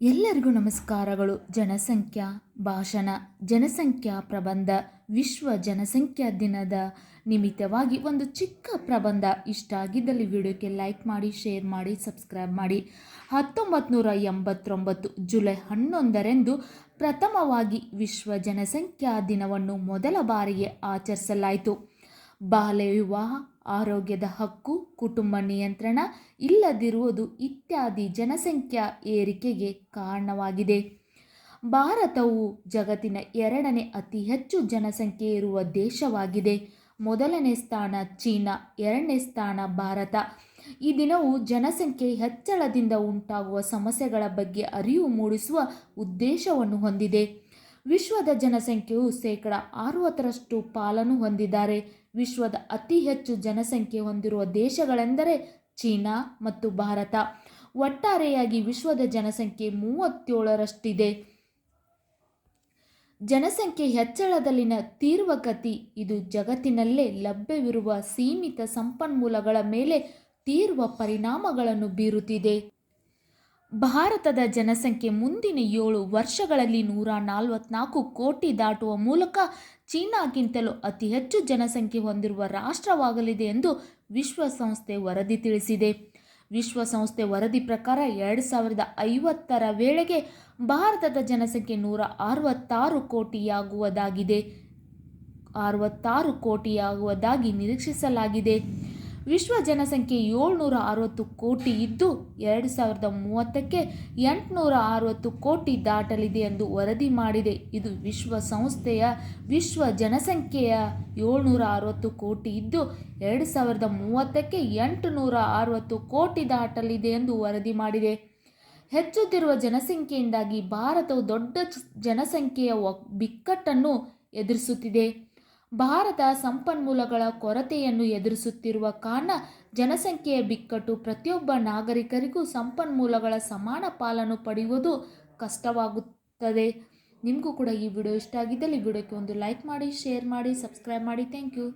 ಎಲ್ಲರಿಗೂ ನಮಸ್ಕಾರಗಳು. ಜನಸಂಖ್ಯಾ ಭಾಷಣ, ಜನಸಂಖ್ಯಾ ಪ್ರಬಂಧ, ವಿಶ್ವ ಜನಸಂಖ್ಯಾ ದಿನದ ನಿಮಿತ್ತವಾಗಿ ಒಂದು ಚಿಕ್ಕ ಪ್ರಬಂಧ. ಇಷ್ಟ ಆಗಿದ್ದಲ್ಲಿ ವಿಡಿಯೋಕ್ಕೆ ಲೈಕ್ ಮಾಡಿ, ಶೇರ್ ಮಾಡಿ, ಸಬ್ಸ್ಕ್ರೈಬ್ ಮಾಡಿ. ಹತ್ತೊಂಬತ್ತು ನೂರ ಎಂಬತ್ತೊಂಬತ್ತು ಜುಲೈ ಹನ್ನೊಂದರಂದು ಪ್ರಥಮವಾಗಿ ವಿಶ್ವ ಜನಸಂಖ್ಯಾ ದಿನವನ್ನು ಮೊದಲ ಬಾರಿಗೆ ಆಚರಿಸಲಾಯಿತು. ಬಾಲ್ಯ ವಿವಾಹ ಆರೋಗ್ಯದ ಹಕ್ಕು, ಕುಟುಂಬ ನಿಯಂತ್ರಣ ಇಲ್ಲದಿರುವುದು ಇತ್ಯಾದಿ ಜನಸಂಖ್ಯಾ ಏರಿಕೆಗೆ ಕಾರಣವಾಗಿದೆ. ಭಾರತವು ಜಗತ್ತಿನ ಎರಡನೇ ಅತಿ ಹೆಚ್ಚು ಜನಸಂಖ್ಯೆ ಇರುವ ದೇಶವಾಗಿದೆ. ಮೊದಲನೇ ಸ್ಥಾನ ಚೀನಾ, ಎರಡನೇ ಸ್ಥಾನ ಭಾರತ. ಈ ದಿನವು ಜನಸಂಖ್ಯೆ ಹೆಚ್ಚಳದಿಂದ ಉಂಟಾಗುವ ಸಮಸ್ಯೆಗಳ ಬಗ್ಗೆ ಅರಿವು ಮೂಡಿಸುವ ಉದ್ದೇಶವನ್ನು ಹೊಂದಿದೆ. ವಿಶ್ವದ ಜನಸಂಖ್ಯೆಯು ಶೇಕಡ ಅರವತ್ತರಷ್ಟು ಪಾಲನ್ನು ಹೊಂದಿದ್ದಾರೆ. ವಿಶ್ವದ ಅತಿ ಹೆಚ್ಚು ಜನಸಂಖ್ಯೆ ಹೊಂದಿರುವ ದೇಶಗಳೆಂದರೆ ಚೀನಾ ಮತ್ತು ಭಾರತ. ಒಟ್ಟಾರೆಯಾಗಿ ವಿಶ್ವದ ಜನಸಂಖ್ಯೆ ಮೂವತ್ತೇಳರಷ್ಟಿದೆ. ಜನಸಂಖ್ಯೆ ಹೆಚ್ಚಳದಲ್ಲಿನ ತೀವ್ರಗತಿ ಇದು ಜಗತ್ತಿನಲ್ಲೇ ಲಭ್ಯವಿರುವ ಸೀಮಿತ ಸಂಪನ್ಮೂಲಗಳ ಮೇಲೆ ತೀರ್ವ ಪರಿಣಾಮಗಳನ್ನು ಬೀರುತ್ತಿದೆ. ಭಾರತದ ಜನಸಂಖ್ಯೆ ಮುಂದಿನ ಏಳು ವರ್ಷಗಳಲ್ಲಿ ನೂರ ನಲವತ್ನಾಲ್ಕು ಕೋಟಿ ದಾಟುವ ಮೂಲಕ ಚೀನಾಗಿಂತಲೂ ಅತಿ ಹೆಚ್ಚು ಜನಸಂಖ್ಯೆ ಹೊಂದಿರುವ ರಾಷ್ಟ್ರವಾಗಲಿದೆ ಎಂದು ವಿಶ್ವಸಂಸ್ಥೆ ವರದಿ ತಿಳಿಸಿದೆ. ವಿಶ್ವಸಂಸ್ಥೆ ವರದಿ ಪ್ರಕಾರ ಎರಡು ಸಾವಿರದ ಐವತ್ತರ ವೇಳೆಗೆ ಭಾರತದ ಜನಸಂಖ್ಯೆ ನೂರ ಅರವತ್ತಾರು ಕೋಟಿಯಾಗುವುದಾಗಿದೆ. ಅರವತ್ತಾರು ಕೋಟಿಯಾಗುವುದಾಗಿ ನಿರೀಕ್ಷಿಸಲಾಗಿದೆ. ವಿಶ್ವ ಜನಸಂಖ್ಯೆ ಏಳ್ನೂರ ಅರವತ್ತು ಕೋಟಿ ಇದ್ದು ಎರಡು ಸಾವಿರದ ಮೂವತ್ತಕ್ಕೆ ಎಂಟುನೂರ ಅರವತ್ತು ಕೋಟಿ ದಾಟಲಿದೆ ಎಂದು ವರದಿ ಮಾಡಿದೆ. ಇದು ವಿಶ್ವಸಂಸ್ಥೆಯ ವಿಶ್ವ ಜನಸಂಖ್ಯೆಯ ಏಳ್ನೂರ ಅರವತ್ತು ಕೋಟಿ ಇದ್ದು ಎರಡು ಸಾವಿರದ ಮೂವತ್ತಕ್ಕೆ ಎಂಟುನೂರ ಅರವತ್ತು ಕೋಟಿ ದಾಟಲಿದೆ ಎಂದು ವರದಿ ಮಾಡಿದೆ. ಹೆಚ್ಚುತ್ತಿರುವ ಜನಸಂಖ್ಯೆಯಿಂದಾಗಿ ಭಾರತವು ದೊಡ್ಡ ಜನಸಂಖ್ಯೆಯ ಬಿಕ್ಕಟ್ಟನ್ನು ಎದುರಿಸುತ್ತಿದೆ. ಭಾರತ ಸಂಪನ್ಮೂಲಗಳ ಕೊರತೆಯನ್ನು ಎದುರಿಸುತ್ತಿರುವ ಕಾರಣ ಜನಸಂಖ್ಯೆಯ ಬಿಕ್ಕಟ್ಟು ಪ್ರತಿಯೊಬ್ಬ ನಾಗರಿಕರಿಗೂ ಸಂಪನ್ಮೂಲಗಳ ಸಮಾನ ಪಾಲನ್ನು ಪಡೆಯುವುದು ಕಷ್ಟವಾಗುತ್ತದೆ. ನಿಮಗೂ ಕೂಡ ಈ ವಿಡಿಯೋ ಇಷ್ಟ ಆಗಿದ್ದಲ್ಲಿ ವಿಡಿಯೋಕ್ಕೆ ಒಂದು ಲೈಕ್ ಮಾಡಿ, ಶೇರ್ ಮಾಡಿ, ಸಬ್ಸ್ಕ್ರೈಬ್ ಮಾಡಿ. Thank you.